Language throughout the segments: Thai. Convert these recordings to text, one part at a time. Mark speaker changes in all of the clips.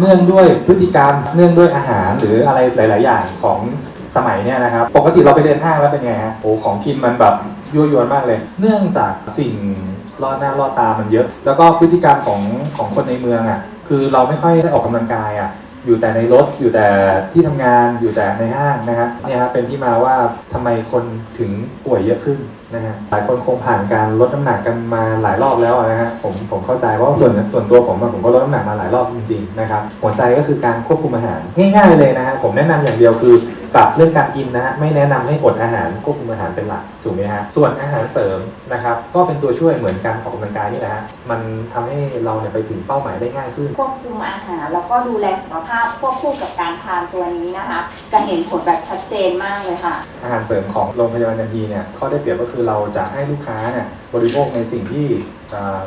Speaker 1: เนื่องด้วยพฤติกรรมเนื่องด้วยอาหารหรืออะไรหลาย ๆ อย่างของสมัยเนี่ยนะครับ ปกติเราไปเดินห้างแล้วเป็นไงฮะโอ้ของกินมันแบบยั่วยวนมากเลย เนื่องจากสิ่งล่อหน้าล่อตามันเยอะ แล้วก็พฤติกรรมของของคนในเมืองอะคือเราไม่ค่อยได้ออกกำลังกายอะ อยู่แต่ในรถอยู่แต่ที่ทำงานอยู่แต่ในห้างนะครับเนี่ยครับเป็นที่มาว่าทำไมคนถึงป่วยเยอะขึ้นนะฮะหลายคนคงผ่านการลดน้ำหนักกันมาหลายรอบแล้วนะฮะผมผมเข้าใจเพราะว่าส่วนส่วนตัวผมอะผมก็ลดน้ำหนักมาหลายรอบจริงๆนะครับหัวใจก็คือการควบคุมอาหารง่าย ๆเลยนะฮะผมแนะนำอย่างเดียวคือ ปรับเรื่องการกินนะฮะไม่แนะนำให้อดอาหารควบคุมอาหารเป็นหลักถูกไหมฮะส่วนอาหารเสริมนะครับก็เป็นตัวช่วยเหมือนการออกกำลังกายนี่แหละฮะมันทำให้เราเนี่ยไปถึงเป้าหมายได้ง่ายขึ้น
Speaker 2: ควบคุมอาหารแล้วก็ดูแลสุขภาพควบคู่กับการทานตัวนี้นะคะ จะเห็นผลแบบชัดเจนมากเลยค่ะ
Speaker 1: อาหารเสริมของโรงพยาบาลยันทีเนี่ยข้อได้เปรียบก็คือเราจะให้ลูกค้าเนี่ย บริโภคในสิ่งที่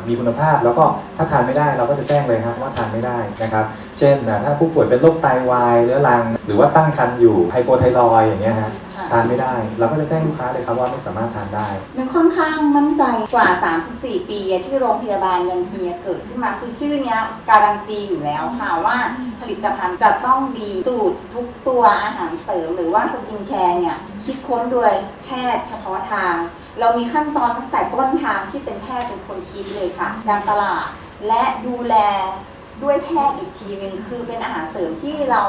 Speaker 1: มีคุณภาพ แล้วก็ถ้าทานไม่ได้เราก็จะแจ้งเลยครับว่าทานไม่ได้นะครับ เช่นถ้าผู้ป่วยเป็นโรคไตวายเรื้อรัง หรือว่าตั้งครรภ์อยู่ไฮโปไทรอยอย่างเงี้ยฮะ
Speaker 2: ค่ะ
Speaker 1: ทานไม่ได้ เราก็จะแจ้งลูกค้าเลยครับว่าไม่สามารถทานได้
Speaker 2: นึกค่อนข้างมั่นใจกว่า 34 ปีที่โรงพยาบาลยันเฮียเกิดขึ้นมาคือชื่อเนี้ยการันตีอยู่แล้วค่ะว่าผลิตภัณฑ์จะต้องดีสูตรทุกตัวอาหารเสริม หรือว่าสกินแคร์เนี่ยคิดค้นโดยแพทย์เฉพาะทาง เรามีขั้นตอนตั้งแต่ต้นทางที่เป็นแพทย์เป็นคนคิดเลยค่ะ การตลาดและดูแลด้วยแพทย์อีกทีหนึ่งคือเป็นอาหารเสริมที่เรา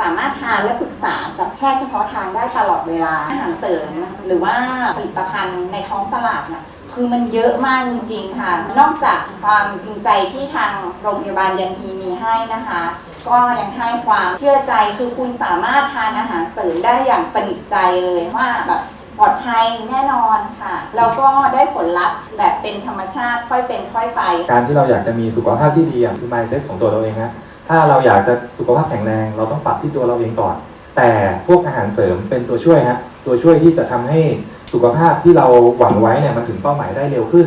Speaker 2: สามารถทานและปรึกษากับแพทย์เฉพาะทางได้ตลอดเวลาอาหารเสริม หรือว่าผลิตภัณฑ์ในท้องตลาดเนี่ยคือมันเยอะมากจริงๆค่ะ นอกจากความจริงใจที่ทางโรงพยาบาลยันทีมีให้นะคะ ก็ยังให้ความเชื่อใจคือคุณสามารถทานอาหารเสริมได้อย่างสนิทใจเลยว่าแบบปลอดภัยแน่นอนค่ะ แล้วก็ได้ผลลัพธ์แบบเป็นธรรมชาติค่อยเป็นค่อยไป
Speaker 1: การที่เราอยากจะมีสุขภาพที่ดีคือ mindset ของตัวเราเองฮะ ถ้าเราอยากจะสุขภาพแข็งแรง เราต้องปรับที่ตัวเราเองก่อน แต่พวกอาหารเสริมเป็นตัวช่วยฮะตัวช่วยที่จะทำให้สุขภาพที่เราหวังไว้เนี่ยมันถึงเป้าหมายได้เร็วขึ้น